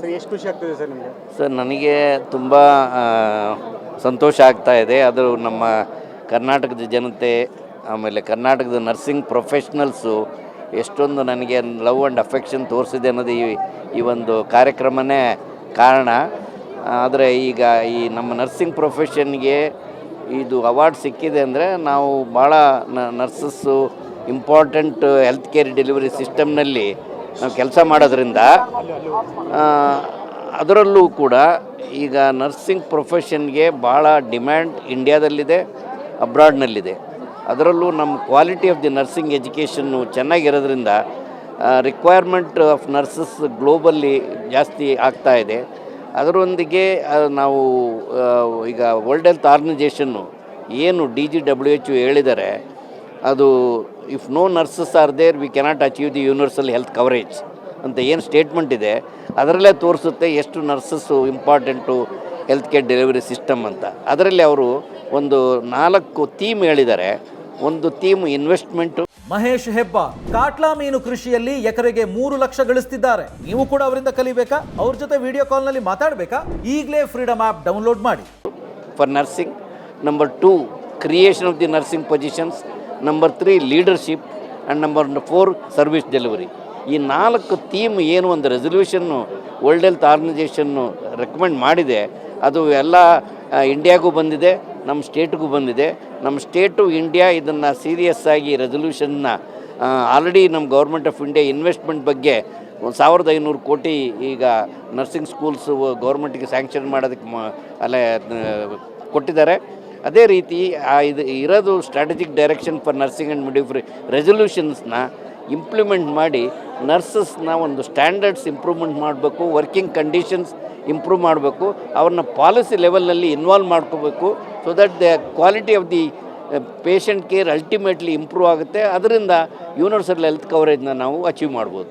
Sir, ಎಷ್ಟು ಖುಷಿ ಆಗ್ತದೆ ಸರ್ ನಿಮಗೆ? ಸರ್, ನನಗೆ ತುಂಬ ಸಂತೋಷ ಆಗ್ತಾ ಇದೆ. ಅದು ನಮ್ಮ ಕರ್ನಾಟಕದ ಜನತೆ, ಆಮೇಲೆ ಕರ್ನಾಟಕದ ನರ್ಸಿಂಗ್ ಪ್ರೊಫೆಷ್ನಲ್ಸು ಎಷ್ಟೊಂದು ನನಗೆ ಲವ್ ಆ್ಯಂಡ್ ಅಫೆಕ್ಷನ್ ತೋರಿಸಿದೆ ಅನ್ನೋದು ಈ ಈ ಒಂದು ಕಾರ್ಯಕ್ರಮನೇ ಕಾರಣ. ಆದರೆ ಈಗ ಈ ನಮ್ಮ ನರ್ಸಿಂಗ್ ಪ್ರೊಫೆಷನ್ಗೆ ಇದು ಅವಾರ್ಡ್ ಸಿಕ್ಕಿದೆ ಅಂದರೆ ನಾವು ಭಾಳ nurses important health care delivery ಸಿಸ್ಟಮ್ನಲ್ಲಿ ನಾವು ಕೆಲಸ ಮಾಡೋದ್ರಿಂದ ಅದರಲ್ಲೂ ಕೂಡ ಈಗ ನರ್ಸಿಂಗ್ ಪ್ರೊಫೆಷನ್ಗೆ ಭಾಳ ಡಿಮ್ಯಾಂಡ್ ಇಂಡಿಯಾದಲ್ಲಿದೆ ಅಬ್ರಾಡ್ನಲ್ಲಿದೆ ಅದರಲ್ಲೂ ನಮ್ಮ quality of the nursing education ಚೆನ್ನಾಗಿರೋದ್ರಿಂದ requirement of nurses globally ಜಾಸ್ತಿ ಆಗ್ತಾ ಇದೆ. ಅದರೊಂದಿಗೆ ನಾವು ಈಗ ವರ್ಲ್ಡ್ ಹೆಲ್ತ್ ಆರ್ಗನೈಜೇಷನ್ನು ಏನು ಡಿ ಜಿ ಡಬ್ಲ್ಯೂ ಎಚ್ ಹೇಳಿದರೆ, ಅದು if no nurses are there we cannot achieve the universal health coverage ಅಂತ ಏನು ಸ್ಟೇಟ್ಮೆಂಟ್ ಇದೆ ಅದರಲ್ಲೇ ತೋರಿಸುತ್ತೆ ಎಷ್ಟು nurses important health care delivery system ಅಂತ. ಅದರಲ್ಲಿ ಅವರು ಒಂದು ನಾಲ್ಕು ಥೀಮ್ ಹೇಳಿದ್ದಾರೆ. ಒಂದು ಥೀಮ್ ಇನ್ವೆಸ್ಟ್ಮೆಂಟು ಮಹೇಶ್ ಹೆಬ್ಬ ಕಾಟ್ಲಾ ಮೀನು ಕೃಷಿಯಲ್ಲಿ ಎಕರೆಗೆ ಮೂರು ಲಕ್ಷ ಗಳಿಸ್ತಿದ್ದಾರೆ. ನೀವು ಕೂಡ ಅವರಿಂದ ಕಲಿಬೇಕಾ? ಅವ್ರ ಜೊತೆ ವಿಡಿಯೋ ಕಾಲ್ನಲ್ಲಿ ಮಾತಾಡಬೇಕಾ? ಈಗಲೇ ಫ್ರೀಡಮ್ ಆಪ್ ಡೌನ್ಲೋಡ್ ಮಾಡಿ. For nursing number two creation of the nursing positions number three leadership and number four service delivery ಈ ನಾಲ್ಕು ಥೀಮ್ ಏನು ಒಂದು resolution World Health Organization recommend ಮಾಡಿದೆ, ಅದು ಎಲ್ಲ ಇಂಡಿಯಾಗೂ ಬಂದಿದೆ, ನಮ್ಮ ಸ್ಟೇಟ್ಗೂ ಬಂದಿದೆ. ನಮ್ಮ ಸ್ಟೇಟು ಇಂಡಿಯಾ ಇದನ್ನು ಸೀರಿಯಸ್ ಆಗಿ ರೆಸಲ್ಯೂಷನ್ನ ಆಲ್ರೆಡಿ ನಮ್ಮ ಗೌರ್ಮೆಂಟ್ ಆಫ್ ಇಂಡಿಯಾ ಇನ್ವೆಸ್ಟ್ಮೆಂಟ್ ಬಗ್ಗೆ ಒಂದು ಸಾವಿರದ ಐನೂರು ಕೋಟಿ ಈಗ ನರ್ಸಿಂಗ್ ಸ್ಕೂಲ್ಸು ಗೌರ್ಮೆಂಟಿಗೆ ಸ್ಯಾಂಕ್ಷನ್ ಮಾಡೋದಕ್ಕೆ ಅಲ್ಲೇ ಕೊಟ್ಟಿದ್ದಾರೆ. ಅದೇ ರೀತಿ ಇದು ಇರೋದು strategic direction for nursing and midwifery ರೆಸೊಲ್ಯೂಷನ್ಸ್ನ implement ಮಾಡಿ ನರ್ಸಸ್ನ ಒಂದು ಸ್ಟ್ಯಾಂಡರ್ಡ್ಸ್ ಇಂಪ್ರೂವ್ಮೆಂಟ್ ಮಾಡಬೇಕು ವರ್ಕಿಂಗ್ ಕಂಡೀಷನ್ಸ್ ಇಂಪ್ರೂವ್ ಮಾಡಬೇಕು, ಅವ್ರನ್ನ ಪಾಲಿಸಿ ಲೆವೆಲ್ನಲ್ಲಿ ಇನ್ವಾಲ್ವ್ ಮಾಡ್ಕೋಬೇಕು so that the quality of the patient care ultimately improve ಆಗುತ್ತೆ. ಅದರಿಂದ ಯೂನಿವರ್ಸಲ್ ಹೆಲ್ತ್ ಕವರೇಜ್ನ ನಾವು ಅಚೀವ್ ಮಾಡ್ಬೋದು.